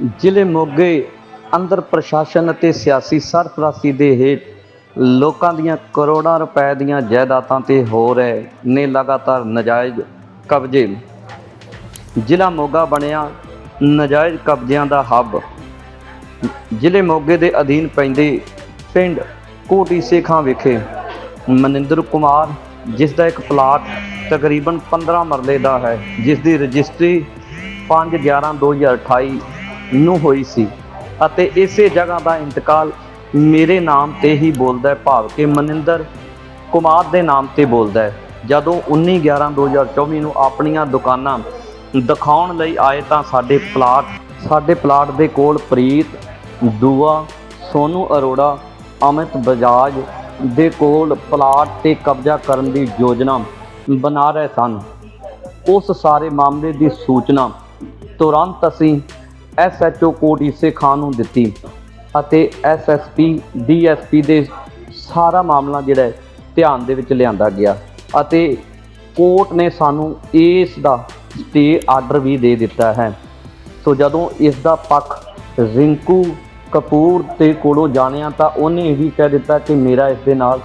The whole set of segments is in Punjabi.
ਜ਼ਿਲ੍ਹੇ ਮੋਗੇ ਅੰਦਰ ਪ੍ਰਸ਼ਾਸਨ ਅਤੇ ਸਿਆਸੀ ਸਰਪ੍ਰਸਤੀ ਦੇ ਹੇਠ ਲੋਕਾਂ ਦੀਆਂ ਕਰੋੜਾਂ ਰੁਪਏ ਦੀਆਂ ਜਾਇਦਾਦਾਂ ਤੇ ਹੋ ਰਹੇ ਨੇ ਲਗਾਤਾਰ ਨਜਾਇਜ਼ ਕਬਜ਼ੇ। ਜ਼ਿਲ੍ਹਾ ਮੋਗਾ ਬਣਿਆ ਨਜਾਇਜ਼ ਕਬਜ਼ਿਆਂ ਦਾ ਹੱਬ। ਜ਼ਿਲ੍ਹੇ ਮੋਗੇ ਦੇ ਅਧੀਨ ਪੈਂਦੇ ਪਿੰਡ ਕੋਟੀ ਸੇਖਾਂ ਵਿਖੇ ਮਨਿੰਦਰ ਕੁਮਾਰ, ਜਿਸ ਦਾ ਇੱਕ ਪਲਾਟ ਤਕਰੀਬਨ 15 ਮਰਲੇ ਦਾ ਹੈ, ਜਿਸ ਦੀ ਰਜਿਸਟਰੀ 5/11/2028 ਨੂੰ ਹੋਈ ਸੀ। ਅਤੇ ਇਸੇ ਜਗ੍ਹਾ ਦਾ ਇੰਤਕਾਲ ਮੇਰੇ ਨਾਮ ਤੇ ਹੀ ਬੋਲਦਾ ਹੈ, ਭਾਵ ਕਿ ਮਨਿੰਦਰ ਕੁਮਾਰ ਦੇ ਨਾਮ ਤੇ ਬੋਲਦਾ ਹੈ। ਜਦੋਂ 19/11/2024 ਨੂੰ ਆਪਣੀਆਂ ਦੁਕਾਨਾਂ ਦਿਖਾਉਣ ਲਈ ਆਏ ਤਾਂ ਸਾਡੇ ਪਲਾਟ ਸਾਡੇ ਪਲਾਟ ਦੇ ਕੋਲ ਪ੍ਰੀਤ, ਦੂਆ, ਸੋਨੂ ਅਰੋੜਾ, ਅਮਿਤ ਬਜਾਜ ਦੇ ਕੋਲ ਪਲਾਟ ਤੇ ਕਬਜ਼ਾ ਕਰਨ ਦੀ ਯੋਜਨਾ ਬਣਾ ਰਹੇ ਸਨ। ਉਸ ਸਾਰੇ ਮਾਮਲੇ ਦੀ ਸੂਚਨਾ ਤੁਰੰਤ ਅਸੀਂ ਐਸਐਚਓ ਕੋਟ ਈਸੇ ਖਾਨ ਨੂੰ ਦਿੱਤੀ ਅਤੇ ਐਸਐਸਪੀ ਡੀਐਸਪੀ ਦੇ ਸਾਰਾ ਮਾਮਲਾ ਜਿਹੜਾ ਧਿਆਨ ਦੇ ਵਿੱਚ ਲਿਆਂਦਾ ਗਿਆ ਅਤੇ ਕੋਰਟ ਨੇ ਸਾਨੂੰ ਇਸ ਦਾ ਸਟੇ ਆਰਡਰ ਵੀ ਦੇ ਦਿੱਤਾ ਹੈ। ਸੋ ਜਦੋਂ ਇਸ ਦਾ ਪੱਖ ਰਿੰਕੂ ਕਪੂਰ ਤੇ ਕੋਲੋਂ ਜਾਣਿਆ ਤਾਂ ਉਹਨੇ ਇਹ ਵੀ ਕਹਿ ਦਿੱਤਾ ਕਿ ਮੇਰਾ ਇਸ ਦੇ ਨਾਲ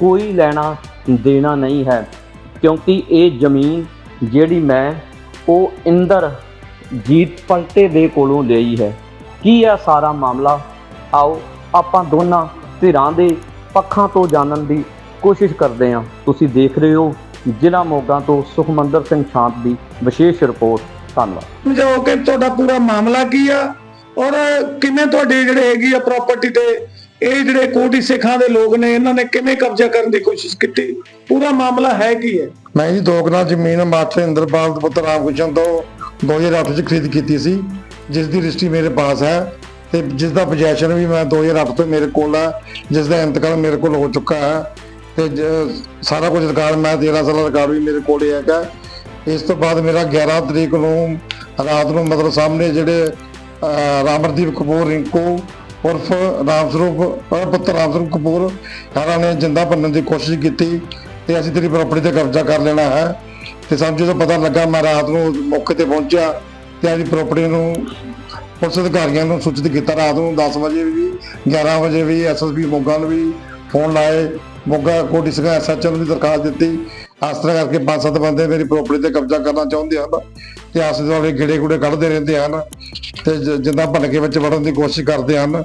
ਕੋਈ ਲੈਣਾ ਦੇਣਾ ਨਹੀਂ ਹੈ, ਕਿਉਂਕਿ ਇਹ ਜ਼ਮੀਨ ਜਿਹੜੀ ਮੈਂ ਉਹ ਇੰਦਰ ਜੀਤ ਪਲਟੇ ਦੇ ਕੋਲੋਂ ਲਈ ਹੈ। ਕੀ ਹੈ ਸਾਰਾ ਮਾਮਲਾ? ਆਓ ਆਪਾਂ ਦੋਨਾਂ ਧਿਰਾਂ ਦੇ ਪੱਖਾਂ ਤੋਂ ਜਾਣਨ ਦੀ ਕੋਸ਼ਿਸ਼ ਕਰਦੇ ਹਾਂ। ਤੁਸੀਂ ਦੇਖ ਰਹੇ ਹੋ ਜ਼ਿਲ੍ਹਾ ਮੋਗਾ ਤੋਂ ਸੁਖਮੰਦਰ ਸਿੰਘ ਸ਼ਾਂਤ ਦੀ ਵਿਸ਼ੇਸ਼ ਰਿਪੋਰਟ। ਧੰਨਵਾਦ। ਸਮਝਾਓ ਕਿ ਤੁਹਾਡਾ ਪੂਰਾ ਮਾਮਲਾ ਕੀ ਆ? ਔਰ ਕਿਵੇਂ ਤੁਹਾਡੇ ਜਿਹੜੇ ਹੈਗੀ ਆ ਪ੍ਰਾਪਰਟੀ ਤੇ ਇਹ ਜਿਹੜੇ ਕੋਟੀ ਸਿੱਖਾਂ ਦੇ ਲੋਕ ਨੇ ਇਹਨਾਂ ਨੇ ਕਿਵੇਂ ਕਬਜ਼ਾ ਕਰਨ ਦੀ ਕੋਸ਼ਿਸ਼ ਕੀਤੀ? ਪੂਰਾ ਮਾਮਲਾ ਹੈ ਕੀ ਹੈ? ਮੈਂ ਜੀ ਦੋ ਕਨਾਲ ਜ਼ਮੀਨ ਮਾਸਟਰ ਇੰਦਰਪਾਲ ਪੁੱਤਰ ਰਾਮਕ੍ਰਿਸ਼ਨ ਤੋਂ। 2008 ਚ ਖਰੀਦ ਕੀਤੀ ਸੀ, ਜਿਸ ਦੀ ਰਜਿਸਟਰੀ ਮੇਰੇ ਪਾਸ ਹੈ ਤੇ ਜਿਸ ਦਾ ਪੋਜੈਸ਼ਨ ਵੀ ਮੈਂ 2008 ਤੋਂ ਮੇਰੇ ਕੋਲ ਹੈ ਜਿਸ ਦਾ ਇੰਤਕਾਲ ਮੇਰੇ ਕੋਲ ਹੋ ਚੁੱਕਾ ਹੈ ਤੇ ਜ- ਸਾਰਾ ਕੁਝ ਰਿਕਾਰਡ ਮੈਂ 13 ਸਾਲ ਰਿਕਾਰਡ ਵੀ ਮੇਰੇ ਕੋਲ ਹੀ ਹੈਗਾ। ਇਸ ਤੋਂ ਬਾਅਦ ਮੇਰਾ 11 ਤਰੀਕ ਨੂੰ ਰਾਤ ਨੂੰ ਮਤਲਬ ਸਾਹਮਣੇ ਜਿਹੜੇ ਰਾਮਰਦੀਪ ਕਪੂਰ, ਰਿੰਕੂ ਉਰਫ ਰਾਮ ਸਰੂਪ ਪੁੱਤਰ ਰਾਮ ਸਰੂਪ ਕਪੂਰ ਇਹਨਾਂ ਨੇ ਜਿੰਦਾ ਭੰਨਣ ਦੀ ਕੋਸ਼ਿਸ਼ ਕੀਤੀ ਤੇ ਅਸੀਂ ਤੇਰੀ ਪ੍ਰਾਪਰਟੀ ਤੇ ਕਬਜ਼ਾ ਕਰ ਲੈਣਾ ਹੈ। ਤੇ ਸਾਨੂੰ ਜਦੋਂ ਪਤਾ ਲੱਗਾ ਮੈਂ ਰਾਤ ਨੂੰ ਮੌਕੇ ਤੇ ਪਹੁੰਚਿਆ ਤੇ ਆਪਣੀ ਪ੍ਰਾਪਰਟੀ ਨੂੰ ਪੁਲਿਸ ਅਧਿਕਾਰੀਆਂ ਨੂੰ ਸੂਚਿਤ ਕੀਤਾ ਰਾਤ ਨੂੰ 10 ਵਜੇ ਵੀ 11 ਵਜੇ ਵੀ ਐਸਐਸਪੀ ਮੋਗਾ ਨੂੰ ਵੀ ਫੋਨ ਲਾਏ। ਮੋਗਾ ਕੋਟੀ ਸਿੰਘਾ ਐਸਐਚਓ ਨੂੰ ਵੀ ਦਰਖਾਸਤ ਦਿੱਤੀ। ਇਸ ਤਰ੍ਹਾਂ ਕਰਕੇ ਪੰਜ ਸੱਤ ਬੰਦੇ ਮੇਰੀ ਪ੍ਰਾਪਰਟੀ ਤੇ ਕਬਜ਼ਾ ਕਰਨਾ ਚਾਹੁੰਦੇ ਹਨ ਤੇ ਆਸ ਦੁਆਲੇ ਗੇੜੇ ਗੂੜੇ ਕੱਢਦੇ ਰਹਿੰਦੇ ਹਨ ਤੇ ਜ- ਜਿੱਦਾਂ ਭੰਨ ਕੇ ਵਿੱਚ ਵੜਨ ਦੀ ਕੋਸ਼ਿਸ਼ ਕਰਦੇ ਹਨ।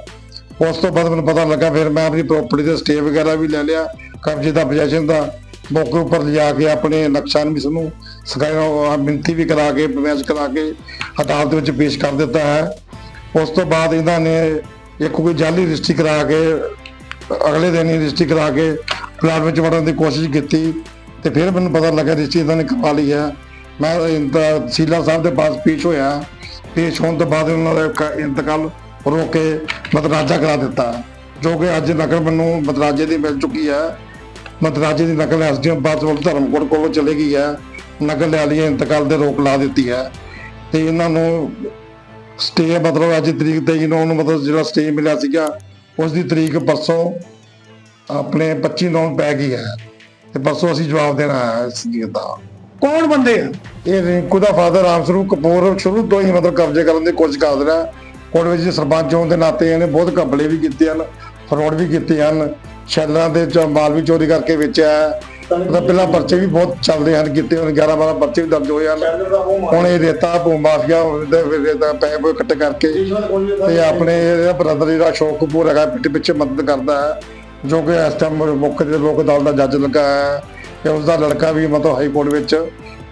ਉਸ ਤੋਂ ਬਾਅਦ ਮੈਨੂੰ ਪਤਾ ਲੱਗਾ ਫਿਰ ਮੈਂ ਆਪਣੀ ਪ੍ਰਾਪਰਟੀ ਦੇ ਸਟੇ ਵਗੈਰਾ ਵੀ ਲੈ ਲਿਆ। ਕਬਜ਼ੇ ਦਾ ਪੋਜੀਸ਼ਨ ਦਾ ਮੌਕੇ ਉੱਪਰ ਲਿਜਾ ਕੇ ਆਪਣੇ ਨਕਸ਼ਾ ਨੂੰ ਨੂੰ ਸਿਖਾਇਆ ਮਿੰਤੀ ਵੀ ਕਰਾ ਕੇ ਪ੍ਰਵੇਸ਼ ਕਰਾ ਕੇ ਅਦਾਲਤ ਵਿੱਚ ਪੇਸ਼ ਕਰ ਦਿੱਤਾ ਹੈ। ਉਸ ਤੋਂ ਬਾਅਦ ਇਹਨਾਂ ਨੇ ਇੱਕ ਕੋਈ ਜਾਲੀ ਰਜਿਸਟਰੀ ਕਰਾ ਕੇ, ਅਗਲੇ ਦਿਨ ਹੀ ਰਜਿਸਟਰੀ ਕਰਾ ਕੇ ਪਲਾਟ ਵਿੱਚ ਵੜਨ ਦੀ ਕੋਸ਼ਿਸ਼ ਕੀਤੀ ਤੇ ਫਿਰ ਮੈਨੂੰ ਪਤਾ ਲੱਗਾ ਰਜਿਸਟਰੀ ਇਹਨਾਂ ਨੇ ਕਰਵਾ ਲਈ ਹੈ। ਮੈਂ ਸੀਲਾ ਸਾਹਿਬ ਦੇ ਪਾਸ ਪੇਸ਼ ਹੋਇਆ। ਪੇਸ਼ ਹੋਣ ਤੋਂ ਬਾਅਦ ਉਹਨਾਂ ਦਾ ਇੰਤਕਾਲ ਰੋਕ ਕੇ ਮਤਰਾਜਾ ਕਰਾ ਦਿੱਤਾ, ਜੋ ਕਿ ਅੱਜ ਨਕਲ ਮੈਨੂੰ ਮਤਰਾਜੇ ਦੀ ਮਿਲ ਚੁੱਕੀ ਹੈ। ਮਤਰਾਜੇ ਦੀ ਨਕਲ ਐਸਡੀਐਮ ਬਾਦਵਲ ਧਰਮਕੋਟ ਕੋਲੋਂ ਚਲੇ ਗਈ ਹੈ। ਨਕਲ ਲੈ ਲਈ ਇੰਤਕਾਲ ਦੇ ਰੋਕ ਲਾ ਦਿੱਤੀ ਹੈ। ਤੇ ਇਹਨਾਂ ਨੂੰ ਸਟੇ ਮਤਲਬ ਅੱਜ ਤਰੀਕ ਤੇ ਇਹਨਾਂ ਨੂੰ ਮਤਲਬ ਜਿਹੜਾ ਸਟੇ ਮਿਲਿਆ ਸੀਗਾ ਉਸ ਦੀ ਤਰੀਕ ਪਰਸੋਂ ਆਪਣੇ 25 ਨੂੰ ਪੈ ਗਈ ਹੈ। ਤੇ ਪਰਸੋਂ ਅਸੀਂ ਜਵਾਬ ਦੇਣਾ ਹੈ ਇਸ ਦਾ ਕੌਣ ਬੰਦੇ ਆ? ਇਹ ਰਿੰਕੂ ਦਾ ਫਾਦਰ ਰਾਮ ਸਰੂਪ ਕਪੂਰ ਸ਼ੁਰੂ ਤੋਂ ਹੀ ਮਤਲਬ ਕਬਜ਼ੇ ਕਰਨ ਦੀ ਕੋਸ਼ਿਸ਼ ਕਰਦਾ ਰਿਹਾ। ਕੋਲ ਵਿੱਚ ਸਰਪੰਚ ਹੋਣ ਦੇ ਨਾਤੇ ਇਹਨੇ ਬਹੁਤ ਕਬਲੇ ਵੀ ਕੀਤੇ ਹਨ ਫਰੋਡ ਵੀ ਕੀਤੇ ਹਨ। ਸ਼ੈਲਰਾਂ ਦੇ ਚ ਮਾਲ ਵੀ ਚੋਰੀ ਕਰਕੇ ਵੇਚਿਆ ਹੈ। ਉਹਦਾ ਪਹਿਲਾਂ ਪਰਚੇ ਵੀ ਬਹੁਤ ਚੱਲਦੇ ਹਨ ਕੀਤੇ ਹੁਣ 11 12 ਪਰਚੇ ਵੀ ਦਰਜ ਹੋਏ ਹਨ। ਹੁਣ ਇਹ ਰੇਤਾ ਭੂ ਮਾਫੀਆ ਦੇ ਰੇਤਾ ਪੈਸੇ ਪੂਸੇ ਇਕੱਠੇ ਕਰਕੇ ਤੇ ਆਪਣੇ ਇਹਦਾ ਬ੍ਰਦਰ ਜਿਹੜਾ ਅਸ਼ੋਕ ਕਪੂਰ ਹੈਗਾ ਪਿੱਛੇ ਪਿੱਛੇ ਮਦਦ ਕਰਦਾ ਹੈ, ਜੋ ਕਿ ਇਸ ਟਾਈਮ ਮੁੱਖ ਦੇ ਲੋਕ ਅਦਾਲਤ ਦਾ ਜੱਜ ਲੱਗਾ ਹੈ ਤੇ ਉਸ ਦਾ ਲੜਕਾ ਵੀ ਮਤਲਬ ਹਾਈ ਕੋਰਟ ਵਿੱਚ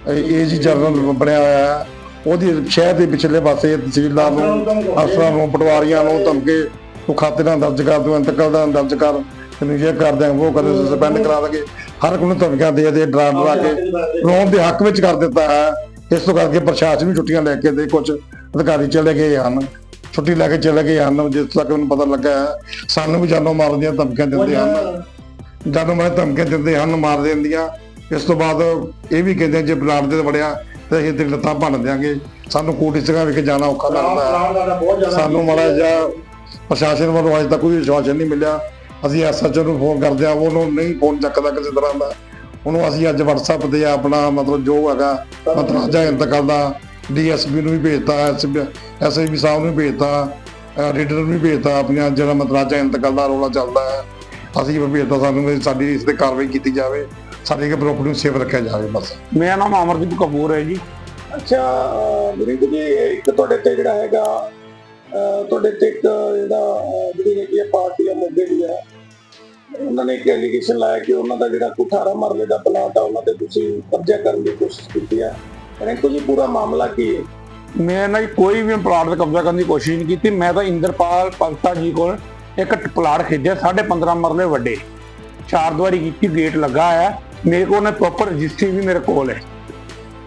ਏਜ ਜਨਰਲ ਬਣਿਆ ਹੋਇਆ ਹੈ। ਉਹਦੀ ਸ਼ਹਿਰ ਦੇ ਪਿਛਲੇ ਪਾਸੇ ਤਹਿਸੀਲਦਾਰ ਨੂੰ, ਅਫਸਰਾਂ ਨੂੰ, ਪਟਵਾਰੀਆਂ ਨੂੰ ਧਮਕੇ ਉਹ ਖਾਤੇ ਨਾਲ ਦਰਜ ਕਰ ਦੋ ਇੰਤਕਾਲ ਦਾ ਦਰਜ ਕਰ। ਤੈਨੂੰ ਇਹ ਕਰ ਦਿਆਂ ਉਹ ਕਰ ਸਸਪੈਂਡ ਕਰਾ ਦਾਂਗੇ। ਹਰ ਇੱਕ ਨੂੰ ਧਮਕੀਆਂ ਦੇ ਦੇ ਡਰਾ ਡਰਾ ਕੇ। ਲੋਨ ਦੇ ਹੱਕ ਵਿੱਚ ਕਰ ਦਿੱਤਾ ਹੈ। ਇਸ ਤੋਂ ਕਰਕੇ ਪ੍ਰਸ਼ਾਸਨ ਵੀ ਛੁੱਟੀਆਂ ਲੈ ਕੇ ਦੇ ਕੁਝ ਅਧਿਕਾਰੀ ਚਲੇ ਗਏ ਹਨ। ਛੁੱਟੀ ਲੈ ਕੇ ਚਲੇ ਗਏ ਹਨ ਜਿਸ ਤੱਕ ਮੈਨੂੰ ਪਤਾ ਲੱਗਾ ਸਾਨੂੰ ਵੀ ਜਾਨੋਂ ਮਾਰਨ ਦੀਆਂ ਧਮਕੀਆਂ ਦਿੰਦੇ ਹਨ। ਜਦੋਂ ਮੈਂ ਧਮਕੀਆਂ ਦਿੰਦੇ ਹਨ ਮਾਰ ਦਿੰਦੀਆਂ ਇਸ ਤੋਂ ਬਾਅਦ ਇਹ ਵੀ ਕਹਿੰਦੇ ਜੇ ਪਲਾਟ ਦੇ ਵੜਿਆ ਤੇ ਅਸੀਂ ਤੇਰੀ ਲੱਤਾਂ ਭੰਨ ਦਿਆਂਗੇ। ਸਾਨੂੰ ਕੋਟੀ ਸਿੰਘਾਂ ਵਿਖੇ ਜਾਣਾ ਔਖਾ ਲੱਗਦਾ ਸਾਨੂੰ ਮਾੜਾ ਜਿਹਾ ਪ੍ਰਸ਼ਾਸਨ ਵੱਲੋਂ ਅਜੇ ਤੱਕ ਕੋਈ ਵਿਸ਼ਵਾਸਨ ਨਹੀਂ ਮਿਲਿਆ। ਅਸੀਂ ਐਸਐਚਓ ਨੂੰ ਫੋਨ ਕਰਦੇ ਆ ਉਹਨੂੰ ਨਹੀਂ ਫੋਨ ਚੱਕਦਾ ਕਿਸੇ ਤਰ੍ਹਾਂ ਦਾ। ਉਹਨੂੰ ਅਸੀਂ ਅੱਜ WhatsApp ਤੇ ਆਪਣਾ ਮਤਲਬ ਜੋ ਹੈਗਾ ਮਤਰਾਜਾ ਇੰਤਕਾਲ ਦਾ ਡੀਐਸਪੀ ਨੂੰ ਵੀ ਭੇਜਤਾ ਐਸਐਸਪੀ ਸਾਹਿਬ ਨੂੰ ਵੀ ਭੇਜਤਾ ਰੀਡਰ ਨੂੰ ਵੀ ਭੇਜਤਾ ਆਪਣੀਆਂ ਜਿਹੜਾ ਮਤਰਾਜਾ ਇੰਤਕਾਲ ਦਾ ਰੋਲਾ ਚੱਲਦਾ ਹੈ। ਅਸੀਂ ਵੀ ਭੇਜਤਾ ਸਾਨੂੰ ਸਾਡੀ ਇਸ ਤੇ ਕਾਰਵਾਈ ਕੀਤੀ ਜਾਵੇ ਸਾਡੀ ਕਿ ਪ੍ਰੋਪਰਟੀ ਨੂੰ ਸੇਫ ਰੱਖਿਆ ਜਾਵੇ ਬਸ। ਮੇਰਾ ਨਾਮ ਅਮਰਦੀਪ ਕਪੂਰ ਹੈ ਜੀ। ਅੱਛਾ ਬਰੀਕ ਜੀ ਇੱਕ ਤੁਹਾਡੇ ਤੇ ਜਿਹੜਾ ਹੈਗਾ ਤੁਹਾਡੇ ਤੇ ਇੱਕ ਜਿਹੜਾ ਜਿਹੜੀ ਹੈਗੀ ਪਾਰਟੀ ਆ ਮੋਗੇ ਦੀ ਹੈ। ਉਹਨਾਂ ਨੇ ਇੱਕ ਐਲੀਗੇਸ਼ਨ ਲਾਇਆ ਕਿ ਉਹਨਾਂ ਦਾ ਜਿਹੜਾ ਕੋਈ 18 ਮਰਲੇ ਦਾ ਪਲਾਟ ਆ, ਉਹਨਾਂ ਤੇ ਤੁਸੀਂ ਕਬਜ਼ਾ ਕਰਨ ਦੀ ਕੋਸ਼ਿਸ਼ ਕੀਤੀ ਆ। ਰਿੰਕੂ ਜੀ ਪੂਰਾ ਮਾਮਲਾ ਕੀ ਹੈ? ਮੈਂ ਨਾ ਕੋਈ ਵੀ ਪਲਾਟ ਦਾ ਕਬਜ਼ਾ ਕਰਨ ਦੀ ਕੋਸ਼ਿਸ਼ ਨਹੀਂ ਕੀਤੀ। ਮੈਂ ਤਾਂ ਇੰਦਰਪਾਲ ਭਗਤਾ ਜੀ ਕੋਲ ਇੱਕ ਪਲਾਟ ਖਰੀਦਿਆ 15.5 ਮਰਲੇ ਵੱਡੇ। ਚਾਰ ਦੁਆਰੀ ਕੀਤੀ ਗੇਟ ਲੱਗਾ ਹੈ ਮੇਰੇ ਕੋਲ ਨੇ ਪ੍ਰੋਪਰ ਰਜਿਸਟਰੀ ਵੀ ਮੇਰੇ ਕੋਲ ਹੈ।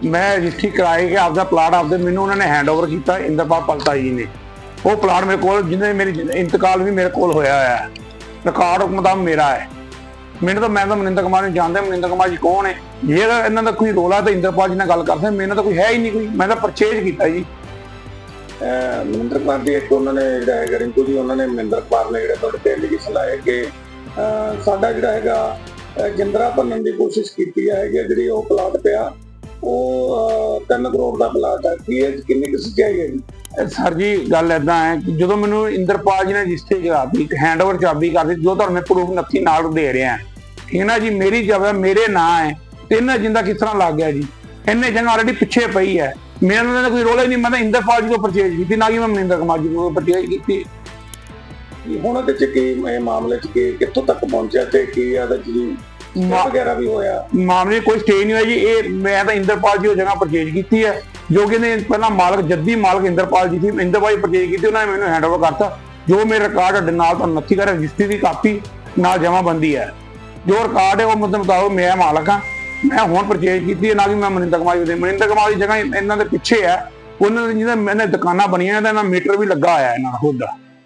ਮੈਂ ਰਜਿਸਟਰੀ ਕਰਾਏ ਕੇ ਆਪਦਾ ਪਲਾਟ ਆਪਦੇ ਮੈਨੂੰ ਉਹਨਾਂ ਨੇ ਹੈਂਡਓਵਰ ਕੀਤਾ, ਇੰਦਰਪਾਲ ਭਗਤਾ ਜੀ ਨੇ। ਉਹ ਪਲਾਟ ਮੇਰੇ ਕੋਲ ਜਿਹਨੇ ਮੇਰੀ ਇੰਤਕਾਲ ਵੀ ਮੇਰੇ ਕੋਲ ਹੋਇਆ ਹੋਇਆ ਰਿਕਾਰਡ ਮੁਤਾਬਕ ਮੇਰਾ ਹੈ। ਮੈਨੂੰ ਤਾਂ ਮੈਂ ਤਾਂ ਮਨਿੰਦਰ ਕੁਮਾਰ ਨੂੰ ਜਾਣਦਾ ਮਨਿੰਦਰ ਕੁਮਾਰ ਜੀ ਕੌਣ ਹੈ? ਜੇ ਇਹਨਾਂ ਦਾ ਕੋਈ ਰੋਲਾ ਤਾਂ ਇੰਦਰਪਾਲ ਜੀ ਨਾਲ ਗੱਲ ਕਰਦੇ ਮੈਨੂੰ ਤਾਂ ਕੋਈ ਹੈ ਹੀ ਨਹੀਂ ਕੋਈ। ਮੈਂ ਤਾਂ ਪਰਚੇਜ ਕੀਤਾ ਜੀ। ਅਹ, ਮਨਿੰਦਰ ਕੁਮਾਰ ਦੀ ਇੱਕ ਉਹਨਾਂ ਨੇ ਜਿਹੜਾ ਹੈਗਾ ਰਿੰਕੂ ਜੀ ਉਹਨਾਂ ਨੇ ਮਨਿੰਦਰ ਕੁਮਾਰ ਨੇ ਜਿਹੜਾ ਤੁਹਾਡੇ ਤੇ ਐਲੀਗੇਸ਼ਨ ਲਾਇਆ ਕਿ ਸਾਡਾ ਜਿਹੜਾ ਹੈਗਾ ਜਿੰਦਰਾ ਭੰਨਣ ਦੀ ਕੋਸ਼ਿਸ਼ ਕੀਤੀ ਹੈ ਕਿ ਜਿਹੜੀ ਉਹ ਪਲਾਟ ਪਿਆ ਉਹ 3 ਕਰੋੜ ਦਾ ਪਲਾਟ ਹੈ। ਕੀ ਇਹ ਕਿੰਨੀ ਕੁ ਸੱਚਾਈ ਹੈ ਜੀ? ਸਰ ਜੀ ਗੱਲ ਐਦਾਂ ਹੈ ਕਿ ਜਦੋਂ ਮੈਨੂੰ ਇੰਦਰਪਾਲ ਜੀ ਨੇ ਰਜਿਸਟਰੀ ਕਰਾਤੀ ਹੈਂਡਓਵਰ ਚਾਬੀ ਕਰਦੀ ਜੋ ਤੁਹਾਨੂੰ ਮੈਂ ਪ੍ਰੂਫ ਨੱਥੀ ਨਾਲ ਦੇ ਰਿਹਾ ਠੀਕ ਨਾ ਜੀ ਮੇਰੀ ਜਗ੍ਹਾ ਮੇਰੇ ਨਾਂ ਹੈ। ਤੇ ਇਹਨਾਂ ਜਿੰਦਾ ਕਿਸ ਤਰ੍ਹਾਂ ਲੱਗ ਗਿਆ ਜੀ? ਇਹਨੇ ਜਗ੍ਹਾ ਆਲਰੇਡੀ ਪਿੱਛੇ ਪਈ ਹੈ। ਮੇਰੇ ਨਾਲ ਕੋਈ ਰੋਲ ਹੀ ਨਹੀਂ ਮੈਂ ਤਾਂ ਇੰਦਰਪਾਲ ਜੀ ਤੋਂ ਪਰਚੇਜ ਕੀਤੀ ਨਾ ਕਿ ਮੈਂ ਮਨਿੰਦਰ ਕੁਮਾਰ ਜੀ ਤੋਂ ਪਰਚੇਜ ਕੀਤੀ। ਹੁਣ ਉਹਦੇ ਚ ਕੀ ਇਹ ਮਾਮਲੇ ਚ ਕੀ ਕਿੱਥੋਂ ਤੱਕ ਪਹੁੰਚਿਆ ਤੇ ਕੀ ਇਹਦੇ ਚ ਜੀ? ਮਾ- ਵਗੈਰਾ ਵੀ ਹੋਇਆ। ਮਾਮਲੇ 'ਚ ਕੋਈ ਸਟੇ ਨਹੀਂ ਹੋਇਆ ਜੀ। ਇਹ ਮੈਂ ਤਾਂ ਇੰਦਰਪਾਲ ਜੀ ਉਹ ਜਗ੍ਹਾ ਪਰਚੇਜ ਕੀਤੀ ਹੈ। ਜੋ ਕਿ ਨੇ ਪਹਿਲਾਂ ਮਾਲਕ ਜੱਦੀ ਮਾਲਕ ਇੰਦਰਪਾਲ ਜੀ ਸੀ ਇੰਦਰਪਾਲ ਜੀ ਪਰਚੇਜ ਕੀਤੀ ਉਹਨਾਂ ਨੇ ਮੈਨੂੰ ਹੈਂਡਓਵਰ ਕਰਤਾ। ਜੋ ਮੇਰੇ ਰਿਕਾਰਡ ਤੁਹਾਡੇ ਨਾਲ ਤੁਹਾਨੂੰ ਨੱਥੀ ਕਰ ਰਜਿਸਟਰੀ ਦੀ ਕਾਪੀ ਨਾਲ ਜਮ੍ਹਾਂਬੰਦੀ ਹੈ। ਜੋ ਰਿਕਾਰਡ ਹੈ ਉਹ ਮੁੱਦੇ ਮੁਤਾਬਕ ਮੈਂ ਮਾਲਕ ਹਾਂ। ਮੈਂ ਹੁਣ ਪਰਚੇਜ ਕੀਤੀ ਹੈ ਨਾ ਕਿ ਮੈਂ ਮਨਿੰਦਰ ਕੁਮਾਰ ਜੀ ਦੇ ਮਨਿੰਦਰ ਕੁਮਾਰ ਦੀ ਜਗ੍ਹਾ ਇਹਨਾਂ ਦੇ ਪਿੱਛੇ ਹੈ। ਉਹਨਾਂ ਦੇ ਜਿਹਨਾਂ ਮੈਨੇ ਦੁਕਾਨਾਂ ਬਣੀਆਂ ਨੇ ਤਾਂ ਇਹਨਾਂ ਮੀਟਰ ਵੀ ਲੱਗਾ ਹੋਇਆ ਇਹਨਾਂ ਦਾ ਖੁਦ ਦਾ।